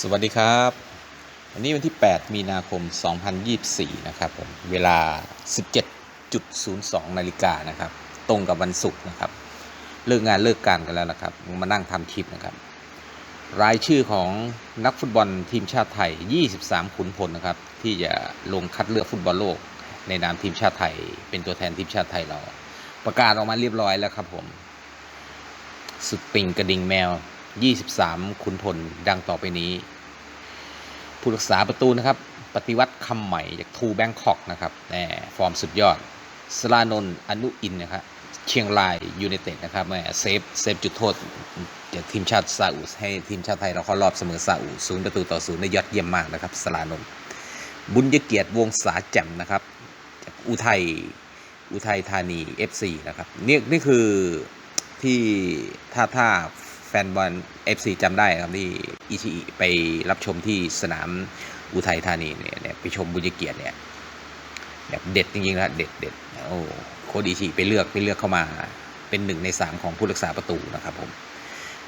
สวัสดีครับ วันนี้วันที่ 8 มีนาคม 2024 นะครับผม เวลา 17.02 นาฬิกานะครับ ตรงกับวันศุกร์นะครับ เลิกงานเลิกการกันแล้วนะครับ มานั่งทำคลิปนะครับ รายชื่อของนักฟุตบอลทีมชาติไทย 23 ขุนพลนะครับ ที่จะลงคัดเลือกฟุตบอลโลก ในนามทีมชาติไทย เป็นตัวแทนทีมชาติไทยเรา ประกาศออกมาเรียบร้อยแล้วครับผม สุดปิงกระดิ่งแมว 23 ขุนพลดังต่อไปนี้ ผู้รักษาประตูนะครับ ปฏิวัติคำใหม่จากทูแบงคอกนะครับแหมฟอร์มสุดยอดสลานนท์อนุอินนะครับเชียงรายยูไนเต็ดนะครับแหมเซฟเซฟจุดโทษจากทีมชาติซาอุให้ทีมชาติไทยเราเข้ารอบเสมอซาอุศูนย์ประตูต่อศูนย์ได้ยอดเยี่ยมมากนะครับสลานน์บุญยเกียรติวงศาแจ่มนะครับจากอุทัยอุทัยธานี FC นะครับนี่นี่คือที่ถ้าถ้า แฟนบอล FC จำได้ครับที่อิชิอิไปรับชมที่สนามอุทัยธานีเนี่ยไปชมบุญเกียรติเนี่ยแบบเด็ดจริงๆนะเด็ดเด็ดโอ้โคดอิชิไปเลือกไปเลือกเข้ามาเป็นหนึ่งในสามของผู้รักษาประตูนะครับผม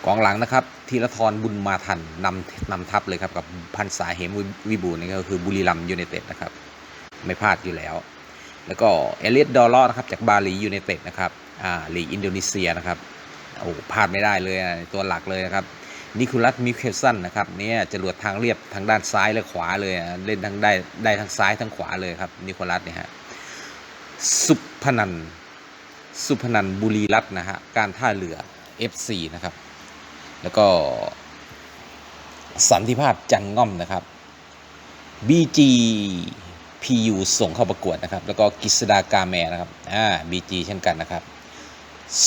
กองหลังนะครับธีรทรบุญมาทันนำนำทัพเลยครับกับพันษาเหมวิบูลนี่ก็คือบุรีรัมยูไนเต็ดนะครับไม่พลาดอยู่แล้ว แล้วก็เอเลียดดอลลนะครับจากบาหลียูไนเต็ดนะครับอ่าลีอินโดนีเซียนะครับ โอ้พลาดไม่ได้เลยตัวหลักเลยนะครับนิโคลัสมิเคลสันนะครับเนี่ยจรวดทางเรียบทางด้านซ้ายและขวาเลยเล่นทั้งได้ได้ทั้งซ้ายทั้งขวาเลยครับนิโคลัสเนี่ยฮะสุพนันสุพนันบุรีรัตน์นะฮะการท่าเรือ FC นะครับ แล้วก็สันติภาพจันง่อมนะครับ BG PU ส่งเข้าประกวดนะครับ แล้วก็กิษดากาแมนะครับอ่า BG เช่นกันนะครับ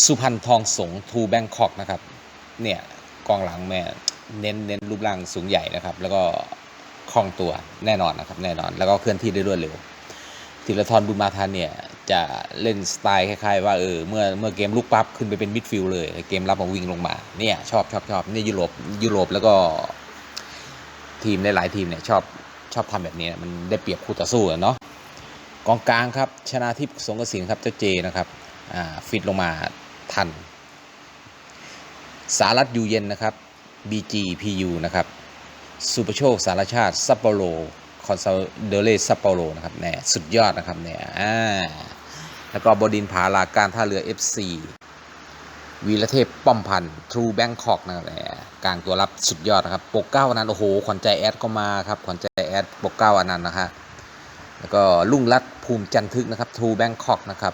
สุพรรณทองสงทูแบงคอกนะครับ เนี่ยกองหลังแม่เน้นเน้นรูปร่างสูงใหญ่นะครับ แล้วก็คล่องตัวแน่นอนนะครับแน่นอน แล้วก็เคลื่อนที่ได้รวดเร็วธีรทรบุญมาทันเนี่ยจะเล่นสไตล์คล้ายๆ ว่าเออเมื่อเมื่อเกมลุกปั๊บขึ้นไปเป็นมิดฟิลด์เลยเกมรับมาวิ่งลงมาเนี่ยชอบชอบชอบเนี่ยยุโรปยุโรปแล้วก็ทีมในหลายทีมเนี่ยชอบชอบทำแบบนี้มันได้เปรียบคู่ต่อสู้เนาะกองกลางครับชนาทิพย์สงกระสินครับเจ้าเจนะครับ ฟิตลงมาทัน สารัตยูเย็นนะครับ BG PU นะครับสุปโชคสารชาติซัปโปโรคอนซาเดเลซัปโปโรนะครับแน่สุดยอดนะครับเนี่ยอ่าแล้วก็บดินผาลาการท่าเรือ FC วีรเทพป้อมพันธ์ทรูแบงคอกนะครับแหมกลางตัวรับสุดยอดนะครับ ปกเก้าอนันต์โอ้โห ขวัญใจแอดก็มาครับขวัญใจแอดปกเก้าอนันต์นะฮะแล้วก็ลุงรัตภูมิจันทึกนะครับทรูแบงคอกนะครับ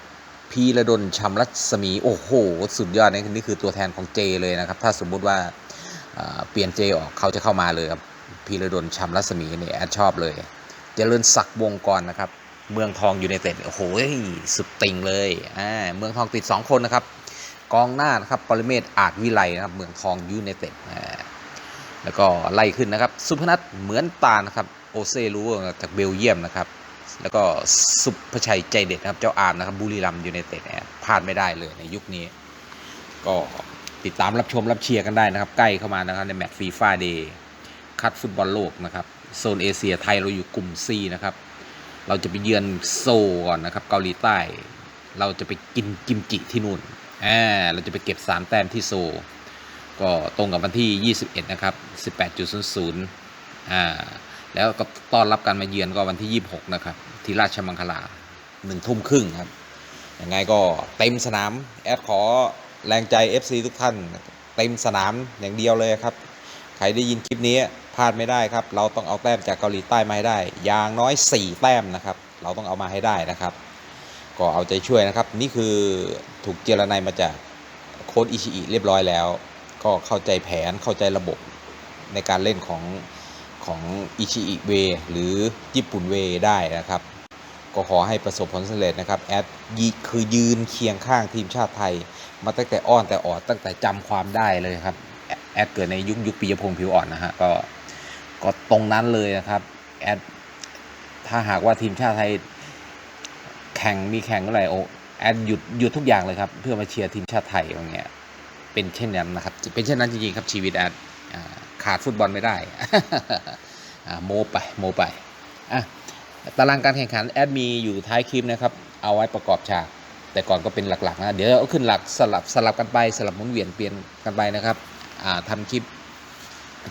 พีระดลชำรัศมี โอ้โห สุดยอดนี่นี่คือตัวแทนของเจเลยนะครับ ถ้าสมมุติว่าเปลี่ยนเจออกเขาจะเข้ามาเลยครับพีระดลชำรัศมีนี่แอดชอบเลยเจริญศักดิ์วงกรนะครับ เมืองทองอยูไนเต็ดโอ้โหสุดติงเลยอ่าเมืองทองติด 2 คนนะครับกองหน้านะครับปริเมศอาจวิไลนะครับเมืองทองยูไนเต็ดอ่าแล้วก็ไล่ขึ้นนะครับ สุพนัทเหมือนตานะครับโอเซรู้จากเบลเยียมนะครับ แล้วก็สุภชัยใจเด็ดนะครับ เจ้าอามนะครับบุรีรัมย์ยูไนเต็ดเนี่ยพลาดไม่ได้เลยในยุคนี้ ก็ติดตามรับชมรับเชียร์กันได้นะครับ ใกล้เข้ามานะครับในแมตช์ฟีฟ่าเดย์คัดฟุตบอลโลกนะครับ โซนเอเชียไทยเราอยู่กลุ่ม C นะครับ เราจะไปเยือนโซก่อนนะครับเกาหลีใต้ เราจะไปกินกิมจิที่นู่นอ่าเราจะไปเก็บ 3 แต้มที่โซ ก็ตรงกับวันที่ 21 นะครับ 18.00อ่า แล้วก็ต้อนรับการมาเยือนก็วันที่ 26 นะครับ ที่ราชมังคลาหนึ่งทุ่มครึ่งครับ ยังไงก็เต็มสนาม แอดขอแรงใจ FC ทุกท่าน เต็มสนามอย่างเดียวเลยครับ ใครได้ยินคลิปนี้พลาดไม่ได้ครับ เราต้องเอาแต้มจากเกาหลีใต้มาให้ได้ อย่างน้อย 4 แต้มนะครับ เราต้องเอามาให้ได้นะครับ ก็เอาใจช่วยนะครับ นี่คือถูกเจรนายมาจากโค้ดอิชิอิเรียบร้อยแล้ว ก็เข้าใจแผนเข้าใจระบบในการเล่นของ ของอิชิอิเวหรือญี่ปุ่นเวได้นะครับ ก็ขอให้ประสบผลสำเร็จนะครับ แอดคือยืนเคียงข้างทีมชาติไทย มาตั้งแต่อ้อนแต่ออดตั้งแต่จำความได้เลยครับ แอดเกิดในยุคยุคปียพงษ์ผิวอ่อนนะฮะก็ก็ตรงนั้นเลยนะครับแอดถ้าหากว่าทีมชาติไทยแข่งมีแข่งเมื่อไรโอแอดหยุดหยุดทุกอย่างเลยครับ เพื่อมาเชียร์ทีมชาติไทยอย่างเงี้ยเป็นเช่นนั้นนะครับ เป็นเช่นนั้นจริงๆครับชีวิตแอดอ่า ขาดฟุตบอลไม่ได้โมไปโมไปอะตารางการแข่งขันแอดมีอยู่ท้ายคลิปนะครับ เอาไว้ประกอบฉาก แต่ก่อนก็เป็นหลักๆนะ เดี๋ยวเอาขึ้นหลักสลับสลับกันไปสลับหมุนเวียนเปลี่ยนกันไปนะครับอ่าทำคลิป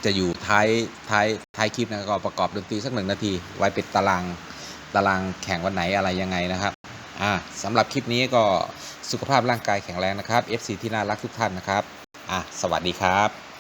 จะอยู่ท้ายท้ายท้ายคลิปนะก็ประกอบดนตรีสักหนึ่งนาที ไว้เป็นตารางตารางแข่งวันไหนอะไรยังไงนะครับอ่าสำหรับคลิปนี้ก็สุขภาพร่างกายแข็งแรงนะครับ FC ที่น่ารักทุกท่านนะครับอะสวัสดีครับ